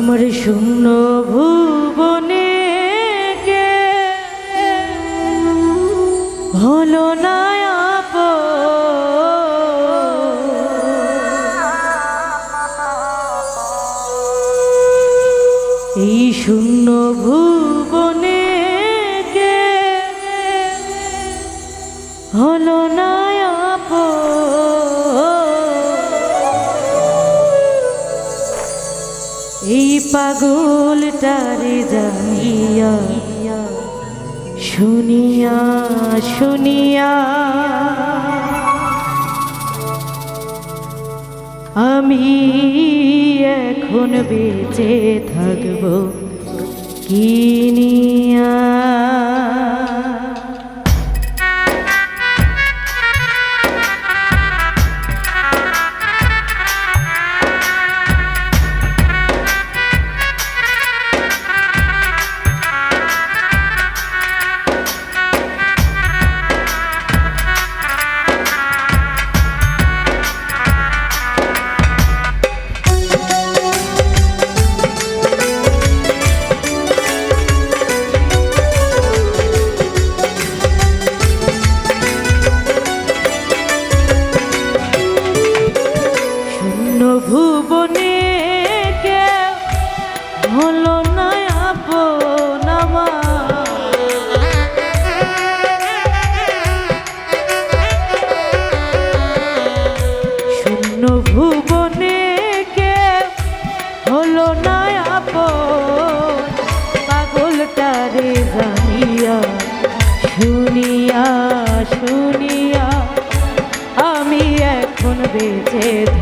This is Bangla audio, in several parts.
আমার শূন্য ভুবনে কে? হলো না এই শূন্য ভুবনে পাগলটারে জানিয়া শুনিয়া শুনিয়া আমি এখন বেঁচে থাকব কিনিয়া বেঁচে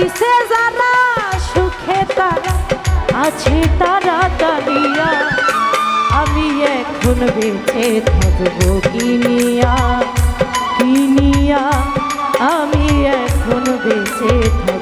আইসে যারা সুখে তারা, আছে তারা দাঁড়িয়া আমি এখন বেঁচে থাকব কিনিয়া কিনিয়া আমি এখন বেঁচে থাকব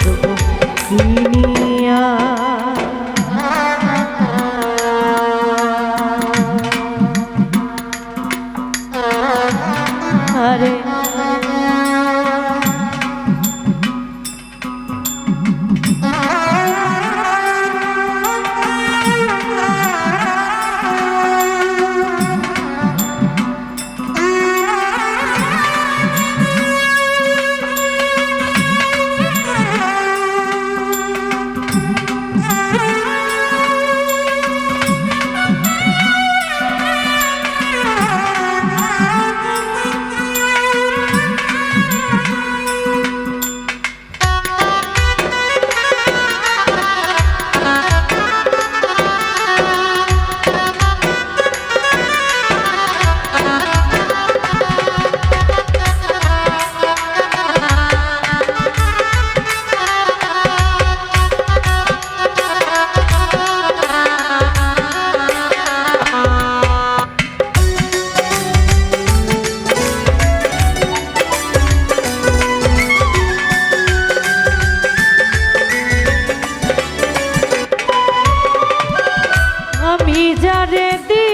যারে দি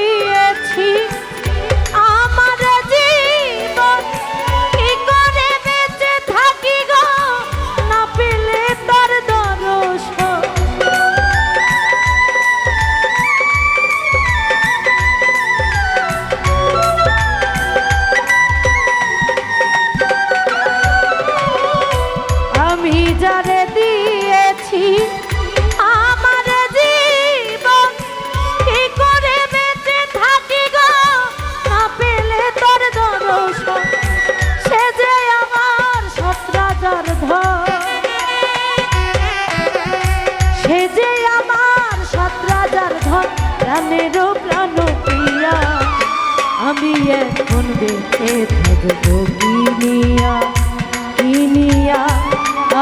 প্রাণেরও প্রাণ প্রিয়া আমি এখন দেখে থাকব কিনিয়া কিনিয়া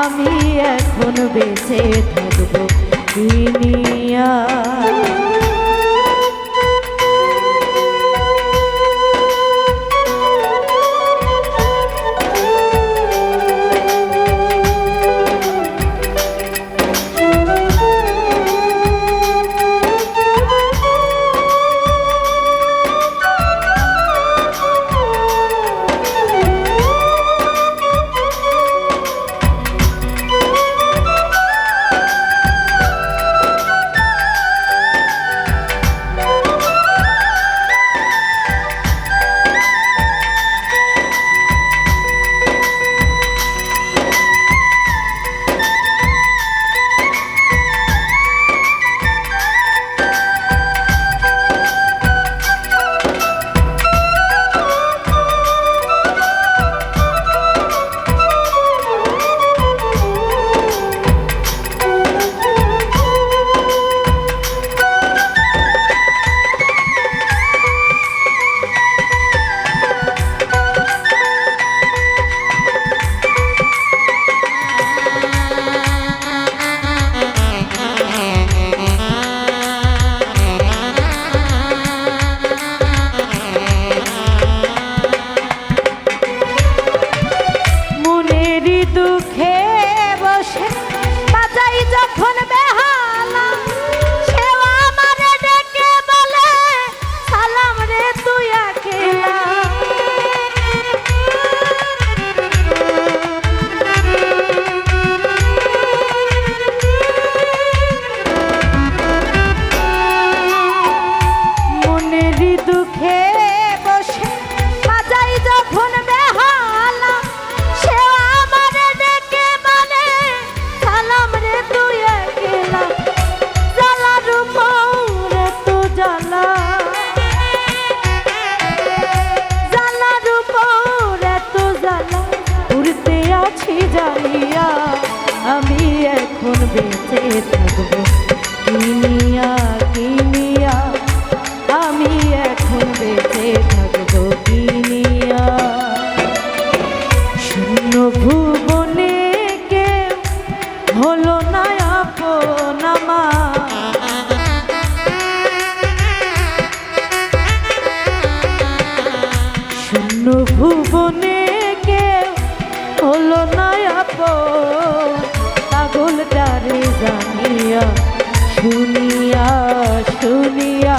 আমি এখন বেঁচে থাকব কিনিয়া শূন্য ভুবনে কেউ হলো না পাগল যারে জানিয়া শুনিয়া শুনিয়া